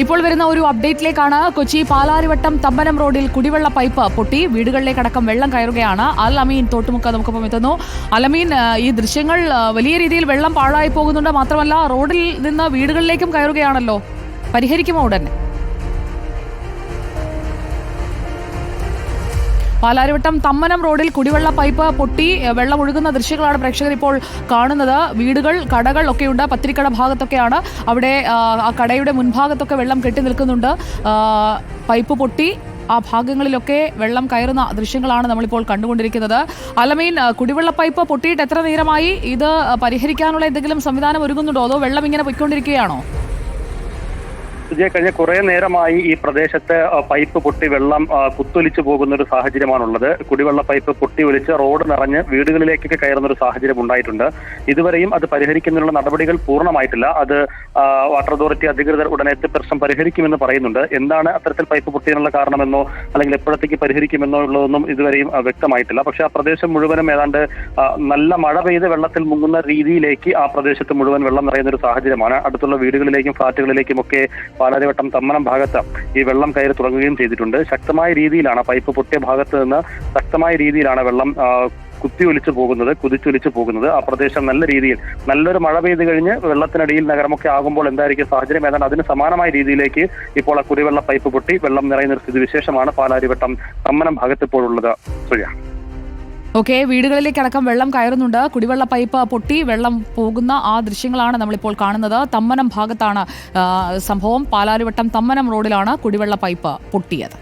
ഇപ്പോൾ വരുന്ന ഒരു അപ്ഡേറ്റിലേക്കാണ് കൊച്ചി പാലാരിവട്ടം തമ്പനം റോഡിൽ കുടിവെള്ള പൈപ്പ് പൊട്ടി. വീടുകളിലേക്കടക്കം വെള്ളം കയറുകയാണ്. അൽ അമീൻ തോട്ടുമുക്ക നമുക്കൊപ്പം എത്തുന്നു. അലമീൻ ഈ ദൃശ്യങ്ങൾ വലിയ രീതിയിൽ വെള്ളം പാഴായി പോകുന്നുണ്ട്. മാത്രമല്ല റോഡിൽ നിന്ന് വീടുകളിലേക്കും കയറുകയാണല്ലോ. പരിഹരിക്കുമോ ഉടൻ പാലാരിവട്ടം തമ്മനം റോഡിൽ കുടിവെള്ള പൈപ്പ് പൊട്ടി വെള്ളം ഒഴുകുന്ന ദൃശ്യങ്ങളാണ് പ്രേക്ഷകർ ഇപ്പോൾ കാണുന്നത്. വീടുകൾ കടകൾ ഒക്കെയുണ്ട്. പത്തിരിക്കട ഭാഗത്തൊക്കെയാണ്. അവിടെ ആ, കടയുടെ മുൻഭാഗത്തൊക്കെ വെള്ളം കെട്ടി നിൽക്കുന്നുണ്ട്. പൈപ്പ് പൊട്ടി ആ ഭാഗങ്ങളിലൊക്കെ വെള്ളം കയറുന്ന ദൃശ്യങ്ങളാണ് നമ്മളിപ്പോൾ കണ്ടുകൊണ്ടിരിക്കുന്നത്. അലമീൻ കുടിവെള്ള പൈപ്പ് പൊട്ടിയിട്ട് എത്ര നേരമായി? ഇത് പരിഹരിക്കാനുള്ള എന്തെങ്കിലും സംവിധാനം ഒരുങ്ങുന്നുണ്ടോ? അതോ വെള്ളം ഇങ്ങനെ പൊയ്ക്കൊണ്ടിരിക്കുകയാണോ? സുജയ കഴിഞ്ഞ കുറെ നേരമായി ഈ പ്രദേശത്ത് പൈപ്പ് പൊട്ടി വെള്ളം കുത്തൊലിച്ചു പോകുന്ന ഒരു സാഹചര്യമാണുള്ളത്. കുടിവെള്ള പൈപ്പ് പൊട്ടി ഒലിച്ച് റോഡ് നിറഞ്ഞ് വീടുകളിലേക്കൊക്കെ കയറുന്ന ഒരു സാഹചര്യം ഉണ്ടായിട്ടുണ്ട്. ഇതുവരെയും അത് പരിഹരിക്കുന്നതിനുള്ള നടപടികൾ പൂർണമായിട്ടില്ല. അത് വാട്ടർ അതോറിറ്റി അധികൃതർ ഉടനെ എത്തി പ്രശ്നം പരിഹരിക്കുമെന്ന് പറയുന്നുണ്ട്. എന്താണ് അത്തരത്തിൽ പൈപ്പ് പൊട്ടിയതിനുള്ള കാരണമെന്നോ അല്ലെങ്കിൽ എപ്പോഴത്തേക്ക് പരിഹരിക്കുമെന്നോ ഉള്ളതൊന്നും ഇതുവരെയും വ്യക്തമായിട്ടില്ല. പക്ഷേ ആ പ്രദേശം മുഴുവനും ഏതാണ്ട് നല്ല മഴ പെയ്ത് വെള്ളത്തിൽ മുങ്ങുന്ന രീതിയിലേക്ക് ആ പ്രദേശത്ത് മുഴുവൻ വെള്ളം നിറയുന്ന ഒരു സാഹചര്യമാണ്. അടുത്തുള്ള വീടുകളിലേക്കും ഫ്ളാറ്റുകളിലേക്കും ഒക്കെ പാലാരിവട്ടം തമ്മനം ഭാഗത്ത് ഈ വെള്ളം കയറി തുടങ്ങുകയും ചെയ്തിട്ടുണ്ട്. ശക്തമായ രീതിയിലാണ് പൈപ്പ് പൊട്ടിയ ഭാഗത്ത് നിന്ന് ശക്തമായ രീതിയിലാണ് വെള്ളം കുത്തി കുത്തിയൊലിച്ചു പോകുന്നത് കുതിച്ചൊലിച്ചു പോകുന്നത്. ആ പ്രദേശം നല്ല രീതിയിൽ നല്ലൊരു മഴ പെയ്ത് കഴിഞ്ഞ് വെള്ളത്തിനടിയിൽ നഗരമൊക്കെ ആകുമ്പോൾ എന്തായിരിക്കും സാഹചര്യം? ഏതാണ്ട് അതിന് സമാനമായ രീതിയിലേക്ക് ഇപ്പോൾ ആ കുടിവെള്ള പൈപ്പ് പൊട്ടി വെള്ളം നിറയുന്ന ഒരു സ്ഥിതിവിശേഷമാണ് പാലാരിവട്ടം തമ്മനം ഭാഗത്ത് ഇപ്പോഴുള്ളത് സുജ ഓക്കെ വീടുകളിലേക്ക് അടക്കം വെള്ളം കയറുന്നുണ്ട്. കുടിവെള്ള പൈപ്പ് പൊട്ടി വെള്ളം പോകുന്ന ആ ദൃശ്യങ്ങളാണ് നമ്മളിപ്പോൾ കാണുന്നത്. തമ്മനം ഭാഗത്താണ് സംഭവം. പാലാരിവട്ടം തമ്മനം റോഡിലാണ് കുടിവെള്ള പൈപ്പ് പൊട്ടിയത്.